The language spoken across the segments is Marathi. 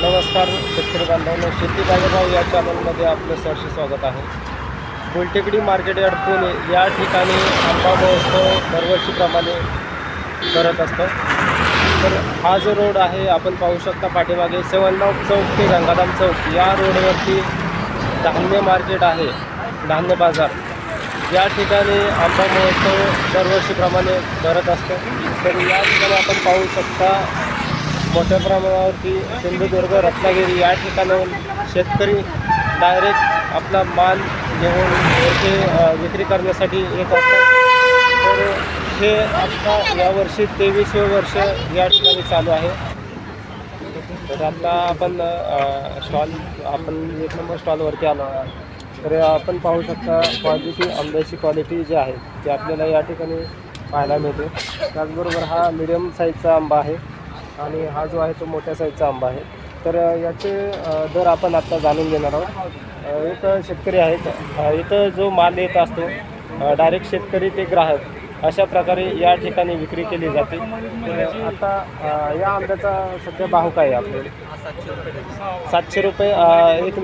नमस्कार शेतकरी बांधवांना शेती बाजारभाव या चॅनलमध्ये आपलं सहर्ष स्वागत आहे. गुलटेकडी मार्केट यार्ड पुणे या ठिकाणी आंबा महोत्सव दरवर्षीप्रमाणे करत असतो. तर हा जो रोड आहे आपण पाहू शकता पाठीमागे सेवनगाव चौक ते गंगाधाम चौक या रोडवरती धान्य मार्केट आहे धान्य बाजार. या ठिकाणी आंबा महोत्सव दरवर्षीप्रमाणे करत असतो. तर या ठिकाणी आपण पाहू शकता मोठ्या प्रमाणावरती सिंधुदुर्ग रत्नागिरी या ठिकाणाहून शेतकरी डायरेक्ट आपला माल घेऊन येथे विक्री करण्यासाठी येत असतात. तर हे आता यावर्षी तेवीसवे वर्ष या ठिकाणी चालू आहे. तर आता आपण स्टॉल आपण एक नंबर स्टॉलवरती आलो तर आपण पाहू शकता क्वालिटी आंब्याची क्वालिटी जी आहे ती आपल्याला या ठिकाणी पाहायला मिळते. त्याचबरोबर हा मिडियम साईजचा आंबा आहे. आणि हा जो आहे तो मोठ्या साईजचा आंबा आहे. तर याचे दर आपण आत्ता जाणून घेणार आहोत. एक शेतकरी आहेत. इथं जो माल येत असतो डायरेक्ट शेतकरी ते ग्राहक. अशा प्रकारे या ठिकाणी विक्री केली जाते. आता या आंब्याचा सध्या भाव काय आहे आपल्याला? सातशे रुपये एक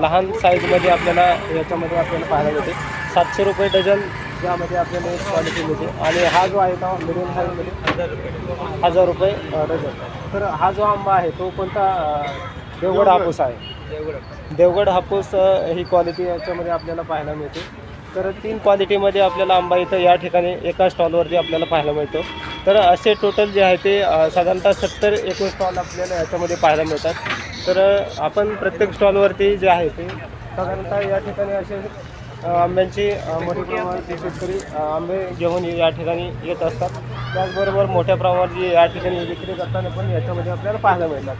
लहान साईजमध्ये आपल्याला याच्यामध्ये आपल्याला पाहायला मिळते. सातशे रुपये डझन यामध्ये आपल्याला एक क्वालिटी मिळते. आणि हा जो आहे तो मिडियम साईजमध्ये हजार रुपये डझन तर हा जो आंबा आहे तो कोणता देवगड हापूस आहे? देवगड हापूस. ही क्वालिटी याच्यामध्ये आपल्याला पाहायला मिळते. तर तीन क्वालिटीमध्ये आपल्याला आंबा इथं या ठिकाणी एका स्टॉलवरती आपल्याला पाहायला मिळतो. तर असे टोटल जे आहे ते साधारणतः सत्तर एकूण स्टॉल आपल्याला याच्यामध्ये पाहायला मिळतात. तर आपण प्रत्येक स्टॉलवरती जे आहे ते साधारणतः या ठिकाणी असे आंब्यांची मोठ्या प्रमाणात शेतकरी आंबे घेऊन या ठिकाणी येत असतात. त्याचबरोबर मोठ्या प्रमाणात जे या ठिकाणी विक्री करताना पण याच्यामध्ये आपल्याला पाहायला मिळतात.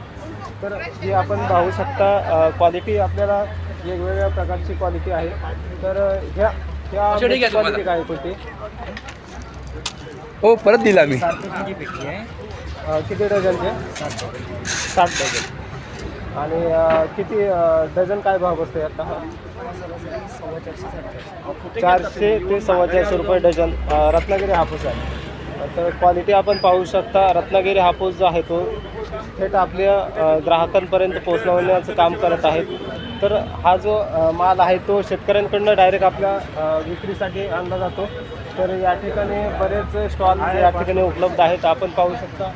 तर जे आपण पाहू शकता क्वालिटी आपल्याला वेगवेगळ्या प्रकारची क्वालिटी आहे. तर ह्या ह्या. क्वालिटी काय कोणती हो परत दिला मी. किती डझनचे? साठ डझन. आणि किती डझन काय भाव बसतो आता? हा चारशे ते सव्वा चारशे रुपये डझन रत्नागिरी हापूस आहे. तर क्वालिटी आपण पाहू शकता रत्नागिरी हापूस जो आहे तो थेट आपल्या ग्राहकांपर्यंत पोहोचवण्याचं काम करत आहेत. तर हा जो माल आहे तो शेतकऱ्यांकडनं डायरेक्ट आपल्या विक्रीसाठी आणला जातो. तर या ठिकाणी बरेच स्टॉल या ठिकाणी उपलब्ध आहेत. आपण पाहू शकता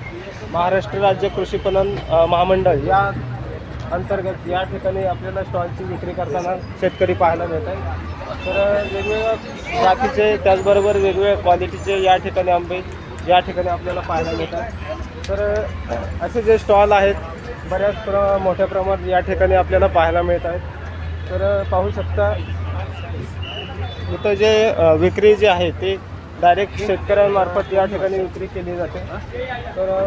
महाराष्ट्र राज्य कृषी पणन महामंडळ या अंतर्गत या ठिकाणी आपल्याला स्टॉलची विक्री करताना शेतकरी पाहायला मिळत आहे तर वेगवेगळ्या जातीचे त्याचबरोबर वेगवेगळ्या क्वालिटीचे या ठिकाणी आंबे या ठिकाणी आपल्याला पाहायला मिळतात. तर असे जे स्टॉल आहेत बऱ्याच प्र मोठ्या प्रमाणात या ठिकाणी आपल्याला पाहायला मिळत आहेत. तर पाहू शकता इथं जे विक्री जी आहे ते डायरेक्ट शेतकऱ्यांमार्फत या ठिकाणी विक्री केली जाते. तर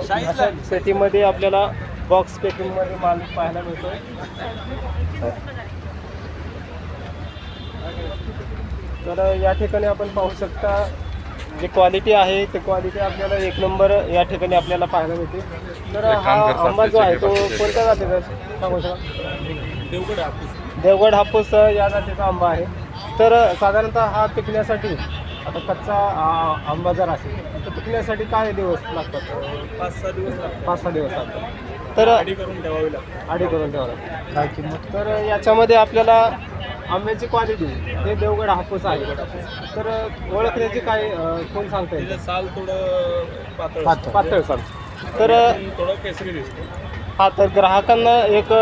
शेतीमध्ये आपल्याला बॉक्स पॅकिंगमध्ये माल पाहायला मिळतो तर या ठिकाणी आपण पाहू शकता जी क्वालिटी आहे ते क्वालिटी आपल्याला एक नंबर या ठिकाणी आपल्याला पाहायला मिळते. तर हा आंबा जो आहे तो कोणत्या जातीचा सांगू शकता देवगड हापूस. या जातीचा आंबा आहे. तर साधारणतः हा पिकण्यासाठी आता कच्चा आंबा जर असेल तर पिकण्यासाठी काय दिवस लागतात? पाच सहा दिवस लागतात. पाच सहा दिवस लागतात. तर रेडी करून ठेवावी लागते. आडी करून काय किंमत? तर याच्यामध्ये आपल्याला आंब्याची क्वालिटी हे देवगड हापूस आहे. तर ओळखण्याची काय कोण सांगता येईल साल थोडं पातळ. पातळ. सांग तर थोडं केसरी दिसतो. हा तर ग्राहकांना एक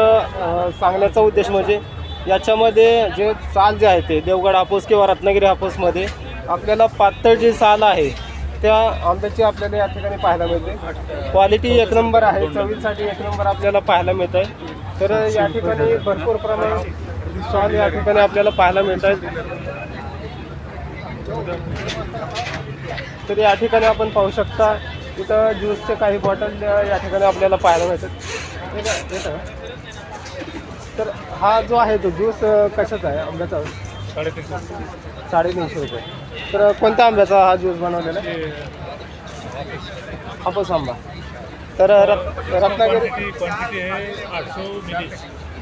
सांगण्याचा उद्देश म्हणजे याच्यामध्ये जे साल जे आहे ते देवगड हापूस किंवा रत्नागिरी हापूसमध्ये आपल्याला पातळ जी साल आहे त्या आंब्याची आपल्याला या ठिकाणी पाहायला मिळते. क्वालिटी एक नंबर आहे. चवीसाठी एक नंबर आपल्याला पाहायला मिळत आहे तर या ठिकाणी भरपूर प्रमाणात स्टॉल या ठिकाणी आपल्याला पाहायला मिळत आहेत तर या ठिकाणी आपण पाहू शकता इथं ज्यूसचे काही बॉटल या ठिकाणी आपल्याला पाहायला मिळतात. तर हा जो आहे तो ज्यूस कशाचा आहे आंब्याचा? साडेतीनशे साडेतीनशे रुपये. तर कोणत्या आंब्याचा हा ज्यूस बनवलेला? आहे हापूस आंबा. तर रत रत्नागिरी क्वांटिटी क्वांटिटी है आठ सौ मिली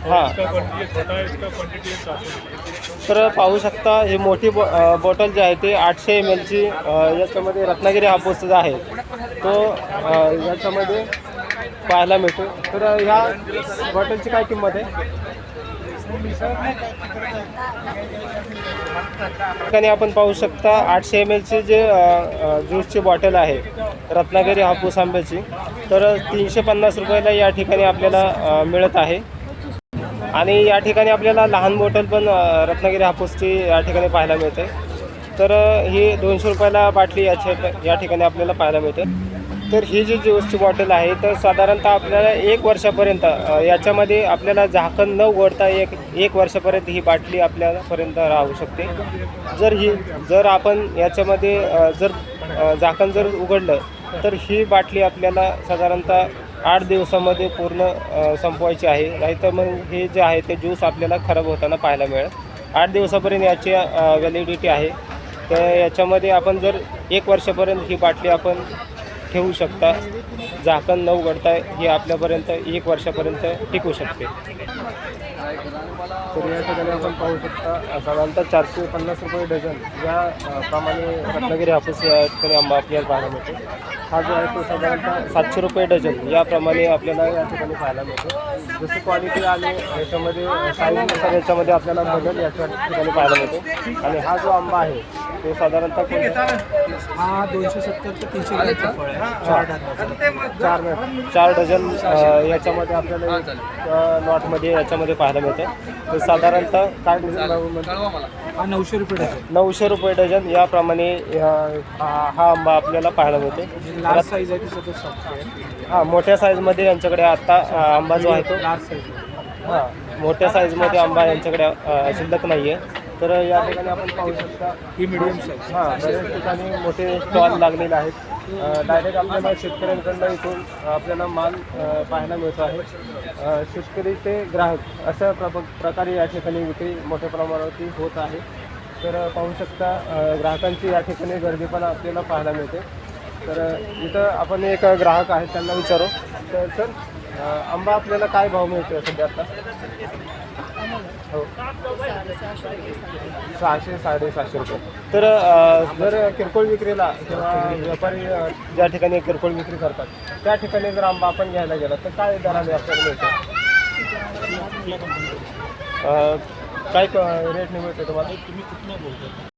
हाँ। और इसका क्वांटिटी छोटा है इसका क्वांटिटी है सात सौ मिली तर पाहू शकता ही मोठी बॉ बॉटल जी आहे ते आठशे एम एलची याच्यामध्ये रत्नागिरी हापूस जो आहे तो अ, याच्यामध्ये पाहायला मिळतो. तर ह्या बॉटलची काय किंमत आहे? ठिकाणी आपण पाहू शकता आठशे एम एलची जे ज्यूसची बॉटल आहे रत्नागिरी हापूस आंब्याची तर तीनशे पन्नास रुपयाला या ठिकाणी आपल्याला मिळत आहे. आणि या ठिकाणी आपल्याला लहान बॉटल पण रत्नागिरी हापूसची या ठिकाणी पाहायला मिळते. तर ही दोनशे रुपयाला बाटली याच्या या ठिकाणी आपल्याला पाहायला मिळते. तर ही जी ज्यूसची बॉटल आहे तर साधारणतः आपल्याला एक वर्षापर्यंत याच्यामध्ये आपल्याला झाकण न उघडता एक एक वर्षापर्यंत ही बाटली आपल्यापर्यंत राहू शकते. जर ही जर आपण याच्यामध्ये जर झाकण जर उघडलं तर ही बाटली आपल्याला साधारणतः आठ दिवसामध्ये पूर्ण संपवायची आहे. नाहीतर मग हे जे आहे ते ज्यूस आपल्याला खराब होताना पाहायला मिळेल. आठ दिवसापर्यंत याची व्हॅलिडिटी आहे. तर याच्यामध्ये आपण जर एक वर्षापर्यंत ही बाटली आपण ठेवू शकता. झाकण न उघडता हे आपल्यापर्यंत एक वर्षापर्यंत टिकू शकते. तर या ठिकाणी आपण पाहू शकता साधारणतः चारशे पन्नास रुपये डझन या प्रमाणे रत्नागिरी हापूस या ठिकाणी आंबा आपल्याला पाहायला मिळतो. हा जो आहे तो साधारणतः सातशे रुपये डझन याप्रमाणे आपल्याला या ठिकाणी पाहायला मिळतो. जसं क्वालिटी आणि याच्यामध्ये साईजनुसार याच्यामध्ये आपल्याला बदल याच्या ठिकाणी पाहायला मिळतो. आणि हा जो आंबा आहे तो साधारणतः हा दोनशे सत्तर ते तीनशे ग्रॅमचा फळ आहे. चार डझनाचा. चार चार डझन अ, याच्यामध्ये आपल्याला एक, अ, लॉटमध्ये याच्यामध्ये पाहायला मिळतं. तर साधारणतः काय? हा नऊशे रुपये डझन. नऊशे रुपये डझन याप्रमाणे अ, हा हा आंबा आपल्याला पाहायला मिळतो. लार्ज साईज आहे तिचा तो सॉफ्ट आहे. हा मोठ्या साईजमध्ये यांच्याकडे आता अ, आंबा जो आहे तो लार्ज साईज हां मोठ्या साईजमध्ये आंबा यांच्याकडे अ, शिल्लक नाही आहे तर या ठिकाणी आपण पाहू शकता ही मिडियम साईज हां बऱ्याच ठिकाणी मोठे स्टॉल लागलेले आहेत. डायरेक्ट आपल्याला शेतकऱ्यांकडनं इथून आपल्याला माल पाहायला मिळतो आहे. शेतकरी ते ग्राहक अशा प्र प्रकारे या ठिकाणी विक्री मोठ्या प्रमाणावरती होत आहे. तर पाहू शकता ग्राहकांची या ठिकाणी गर्दी पण आपल्याला पाहायला मिळते. तर इथं आपण एक ग्राहक आहेत त्यांना विचारू. तर सर आंबा आपल्याला काय भाव मिळतो सध्या आता? हो सहाशे साडेसहाशे रुपये. तर अ, जर किरकोळ विक्रीला किंवा व्यापारी अ, ज्या ठिकाणी किरकोळ विक्री करतात त्या ठिकाणी जर आंबा आपण घ्यायला गेला तर काय दराने आपल्याला मिळतो? अ, काय रेटने मिळतो तुम्हाला? तुम्ही कुठनं बोलतो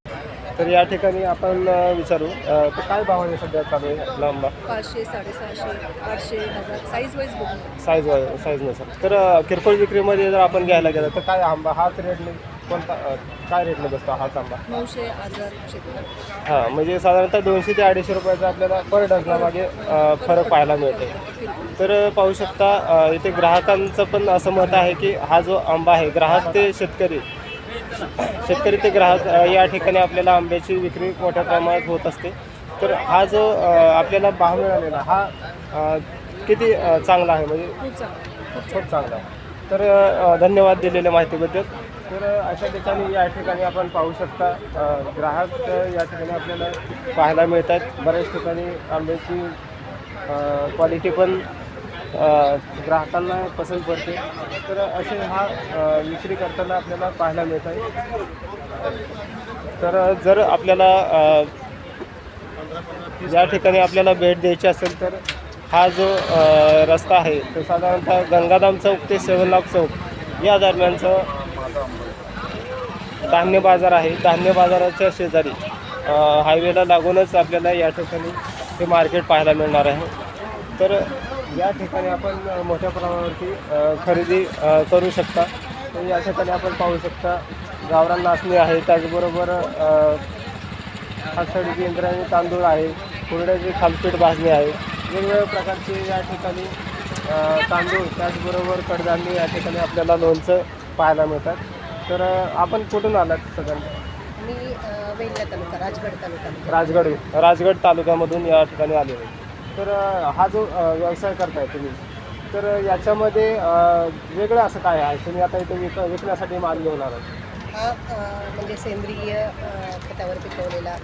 तर या ठिकाणी आपण अ, विचारू अ, तर काय भावाने सध्या चालू आहे आपला आंबा पाचशे साडेसहाशे आठशे हजार साईज वाईज बघून. साईज साईजनुसार तर अ, किरकोळ विक्रीमध्ये जर आपण घ्यायला गेलं तर काय आंबा हाच रेटने कोणता अ, काय रेटने बसतो हाच आंबा? नऊशे हजार हां म्हणजे साधारणतः दोनशे ते अडीचशे रुपयाचा आपल्याला पर डझनामागे अ, फरक पाहायला मिळतो. तर पाहू शकता अ, इथे ग्राहकांचं पण असं मत आहे की हा जो आंबा आहे ग्राहक ते शेतकरी शेतकरी ते ग्राहक या ठिकाणी आपल्याला आंब्याची विक्री मोठ्या प्रमाणात होत असते. तर हा जो आपल्याला भाव मिळालेला हा किती चांगला आहे? म्हणजे खूप चांगलं खूप चांगला आहे. तर धन्यवाद दिलेल्या माहितीबद्दल. तर अशा ठिकाणी या ठिकाणी आपण पाहू शकता ग्राहक या ठिकाणी आपल्याला पाहायला मिळतात. बऱ्याच ठिकाणी आंब्याची क्वालिटी पण ग्राहकांना पसंत पडते. तर असे हा विक्री करताना आपल्याला पाहायला मिळत आहे तर जर आपल्याला या ठिकाणी आपल्याला भेट द्यायची असेल तर हा जो रस्ता आहे तो साधारणतः गंगाधाम चौक ते सेवन लाख चौक या दरम्यानचं धान्य बाजार आहे. धान्य बाजाराच्या शेजारी हायवेला लागूनच आपल्याला या ठिकाणी हे मार्केट पाहायला मिळणार आहे. तर या ठिकाणी आपण मोठ्या प्रमाणावरती खरेदी करू शकता. या ठिकाणी आपण पाहू शकता गावरान नाचणी आहे. त्याचबरोबर आषाढी इंद्रायणी तांदूळ आहे. कुरड्याची थालपीठ भाजणी आहे. वेगवेगळ्या प्रकारचे या ठिकाणी तांदूळ त्याचबरोबर कडधान्य या ठिकाणी आपल्याला लोणचं पाहायला मिळतात. तर आपण कुठून आलात सगळ्यांना मी तालुका राजगड तालुका. राजगड राजगड तालुक्यामधून या ठिकाणी आलेलो आहे. तर हा जो व्यवसाय करताय तुम्ही तर याच्यामध्ये वेगळं असं काय आहे? तुम्ही आता इथे विक विकण्यासाठी माल घेऊन आलात. हा म्हणजे सेंद्रिय खतावर पिकवलेला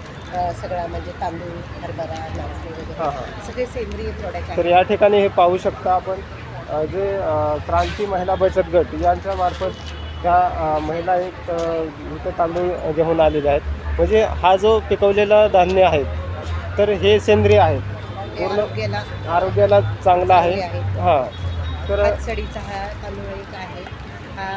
सगळा म्हणजे तांदूळ हरभरा नाचणी हां वगैरे हां सगळे सेंद्रिय प्रोडक्ट तर आहेत. या ठिकाणी हे पाहू शकता आपण अ, जे अ, क्रांती महिला बचत गट यांच्या मार्फत ह्या अ, महिला एक अ, इथं तांदूळ घेऊन आलेले आहेत. म्हणजे हा जो पिकवलेला धान्य आहे तर हे सेंद्रिय आहे. ते पूर्ण- आरोग्याला चांगला आहे. हां. तर हा तांदूळ एक आहे. हा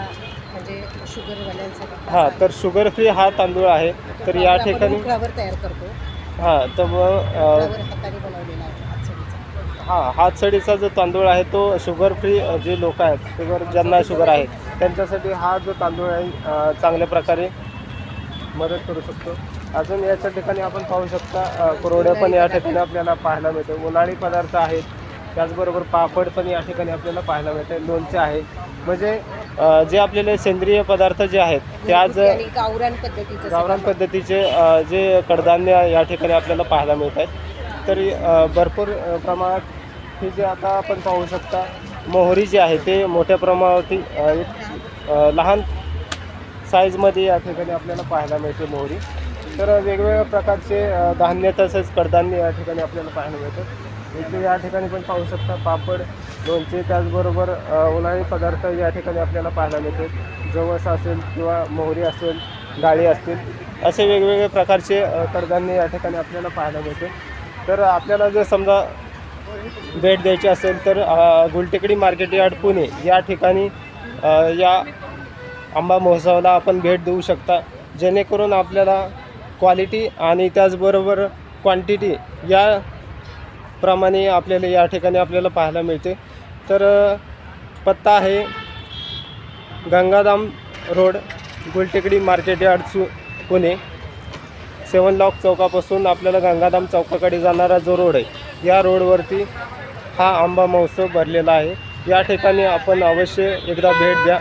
म्हणजे शुगरवाल्यांसाठी हां तर शुगर फ्री हा तांदूळ आहे. तर या ठिकाणी तयार करतो. हां तर मग हां हातसडीचा जो तांदूळ आहे तो शुगर फ्री जे लोक आहेत शुगर ज्यांना शुगर आहे त्यांच्यासाठी हा जो तांदूळ आहे चांगल्या प्रकारे मदत करू शकतो. अजून याच्या ठिकाणी आपण पाहू शकता कुरवड्या पण या ठिकाणी आपल्याला पाहायला मिळते. उन्हाळी पदार्थ आहेत. त्याचबरोबर पापड पण या ठिकाणी आपल्याला पाहायला मिळते. लोणचे आहे. म्हणजे जे आपल्याला सेंद्रिय पदार्थ जे आहेत ते आज गावरान पद्धतीचं गावरान जे कडधान्य या ठिकाणी आपल्याला पाहायला मिळत आहेत. तरी भरपूर प्रमाणात हे जे आता आपण पाहू शकता मोहरी जी आहे ते मोठ्या प्रमाणावरती लहान साईजमध्ये या ठिकाणी आपल्याला पाहायला मिळते मोहरी. तर वेगवेगळ्या प्रकारचे धान्य तसेच कडधान्य या ठिकाणी आपल्याला पाहायला मिळतं. इथे या ठिकाणी पण पाहू शकता पापड लोणचे त्याचबरोबर उन्हाळी पदार्थ या ठिकाणी आपल्याला पाहायला मिळते जवस असेल किंवा मोहरी असेल डाळी असतील असे वेगवेगळे प्रकारचे कडधान्य या ठिकाणी आपल्याला पाहायला मिळते. तर आपल्याला जर समजा भेट द्यायची असेल तर गुलटेकडी मार्केट यार्ड पुणे या ठिकाणी या आंबा महोत्सवाला आपण भेट देऊ शकता. जेणेकरून आपल्याला क्वालिटी आणि त्याचबरोबर क्वांटिटी या प्रमाणे आपल्याला या ठिकाणी आपल्याला पाहायला मिळते. तर पत्ता आहे Gangadham road Gultekdi market yard सु पुणे. सेवन लॉक चौकापासून आपल्याला गंगाधाम चौकाकडे जाणारा जो रोड आहे या रोडवरती हा आंबा महोत्सव भरलेला आहे. या ठिकाणी आपण अवश्य एकदा भेट द्या.